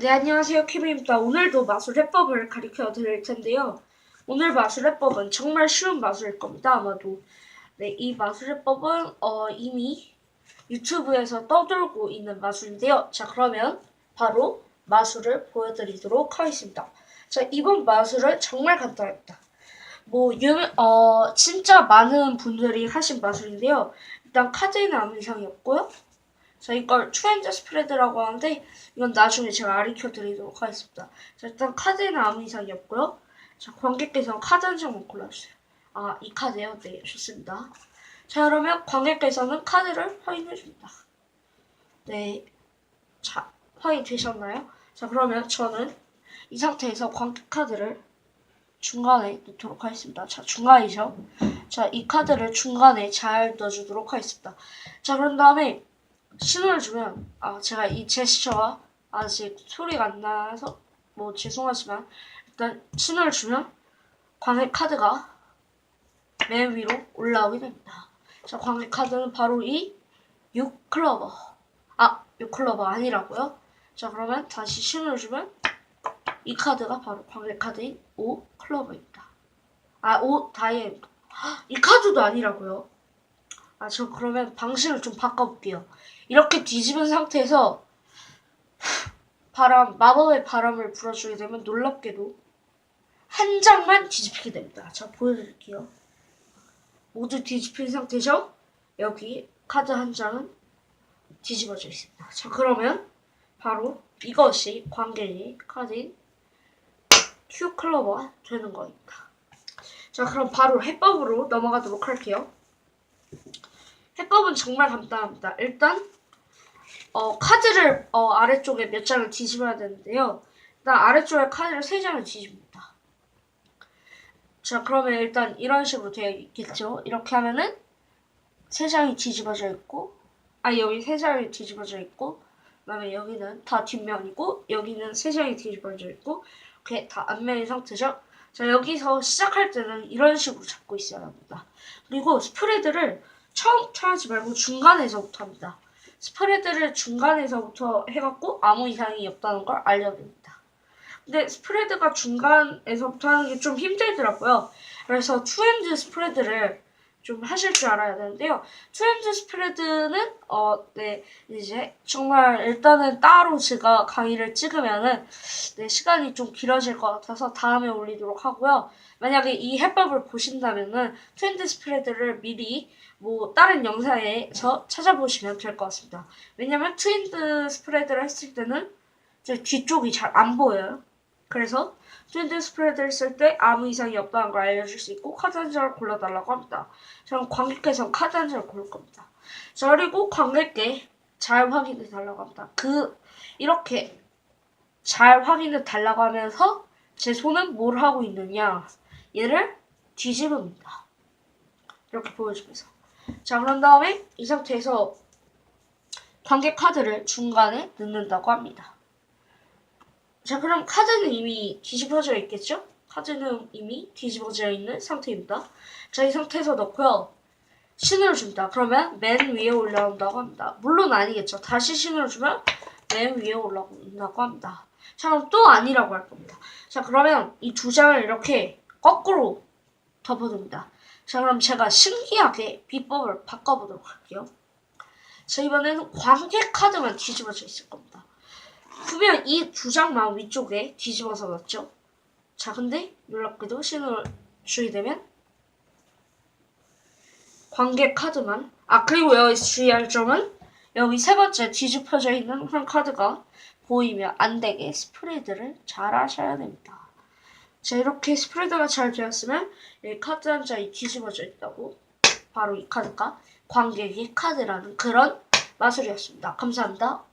네, 안녕하세요. 키브입니다. 오늘도 마술 해법을 가르쳐 드릴 텐데요. 오늘 마술 해법은 정말 쉬운 마술일 겁니다, 아마도. 네, 이 마술 해법은 어, 이미 유튜브에서 떠돌고 있는 마술인데요. 자, 그러면 바로 마술을 보여드리도록 하겠습니다. 자, 이번 마술은 정말 간단합니다. 뭐, 유, 어, 진짜 많은 분들이 하신 마술인데요. 일단 카드에는 아무 이상이 없고요. 자, 이걸 트렌드 스프레드라고 하는데, 이건 나중에 제가 가르쳐 드리도록 하겠습니다. 자, 일단 카드에는 아무 이상이 없고요. 자, 관객께서 카드 한 장만 골라주세요. 아, 이 카드요? 네, 좋습니다. 자, 그러면 관객께서는 카드를 확인해 줍니다. 네. 자, 확인 되셨나요? 자, 그러면 저는 이 상태에서 관객 카드를 중간에 넣도록 하겠습니다. 자, 중간이죠? 자, 이 카드를 중간에 잘 넣어주도록 하겠습니다. 자, 그런 다음에 신호를 주면, 아, 제가 이 제스처가 아직 소리가 안 나서 뭐 죄송하지만 일단 신호를 주면 관객 카드가 맨 위로 올라오게 됩니다. 자, 관객 카드는 바로 이 6클로버. 아, 6클로버 아니라고요? 자, 그러면 다시 신호를 주면 이 카드가 바로 관객 카드인 5클로버입니다. 아, 5 다이아입니다. 헉, 이 카드도 아니라고요? 아, 저 그러면 방식을 좀 바꿔볼게요. 이렇게 뒤집은 상태에서 바람, 마법의 바람을 불어주게 되면 놀랍게도 한 장만 뒤집히게 됩니다. 자, 보여드릴게요. 모두 뒤집힌 상태죠? 여기 카드 한 장은 뒤집어져 있습니다. 자, 그러면 바로 이것이 관객의 카드인 큐 클로버가 되는 겁니다. 자, 그럼 바로 해법으로 넘어가도록 할게요. 해법은 정말 간단합니다. 일단 어, 카드를 어, 아래쪽에 몇 장을 뒤집어야 되는데요. 일단 아래쪽에 카드를 세 장을 뒤집습니다. 자, 그러면 일단 이런 식으로 되어 있겠죠. 이렇게 하면은 세 장이 뒤집어져 있고, 아 여기 세 장이 뒤집어져 있고, 그다음에 여기는 다 뒷면이고, 여기는 세 장이 뒤집어져 있고, 이렇게 다 앞면인 상태죠. 자, 여기서 시작할 때는 이런 식으로 잡고 있어야 합니다. 그리고 스프레드를 처음부터 하지 말고 중간에서부터 합니다. 스프레드를 중간에서부터 해갖고 아무 이상이 없다는 걸 알려드립니다. 근데 스프레드가 중간에서부터 하는 게 좀 힘들더라고요. 그래서 투핸드 스프레드를 좀 하실 줄 알아야 되는데요. 투핸드 스프레드는 어, 네, 이제 정말 일단은 따로 제가 강의를 찍으면은 네, 시간이 좀 길어질 것 같아서 다음에 올리도록 하고요. 만약에 이 해법을 보신다면은 투핸드 스프레드를 미리 뭐 다른 영상에서 찾아보시면 될 것 같습니다. 왜냐면 트윈드 스프레드를 했을 때는 제 뒤쪽이 잘 안 보여요. 그래서 트윈드 스프레드를 쓸 때 아무 이상이 없다는 걸 알려줄 수 있고 카드 한 장을 골라달라고 합니다. 저는 관객께서 카드 한 장을 고를 겁니다. 자, 그리고 관객께 잘 확인해 달라고 합니다. 그 이렇게 잘 확인해 달라고 하면서 제 손은 뭘 하고 있느냐 얘를 뒤집습니다. 이렇게 보여주면서 자 그런 다음에 이 상태에서 관객 카드를 중간에 넣는다고 합니다. 자 그럼 카드는 이미 뒤집어져 있겠죠? 카드는 이미 뒤집어져 있는 상태입니다. 자 이 상태에서 넣고요. 신호를 줍니다. 그러면 맨 위에 올라온다고 합니다. 물론 아니겠죠. 다시 신호를 주면 맨 위에 올라온다고 합니다. 자 그럼 또 아니라고 할 겁니다. 자 그러면 이 두 장을 이렇게 거꾸로 덮어둡니다. 자 그럼 제가 신기하게 비법을 바꿔보도록 할게요. 자 이번에는 관객 카드만 뒤집어져 있을 겁니다. 분명 이두 장만 위쪽에 뒤집어서 넣었죠. 자 근데 놀랍게도 신호를 주게 되면 관객 카드만 아 그리고 여기 주의할 점은 여기 세 번째 뒤집혀져 있는 한 카드가 보이면 안 되게 스프레드를 잘 하셔야 됩니다. 자 이렇게 스프레드가 잘 되었으면 이 카드 한 장이 뒤집어져 있다고 바로 이 카드가 관객의 카드라는 그런 마술이었습니다. 감사합니다.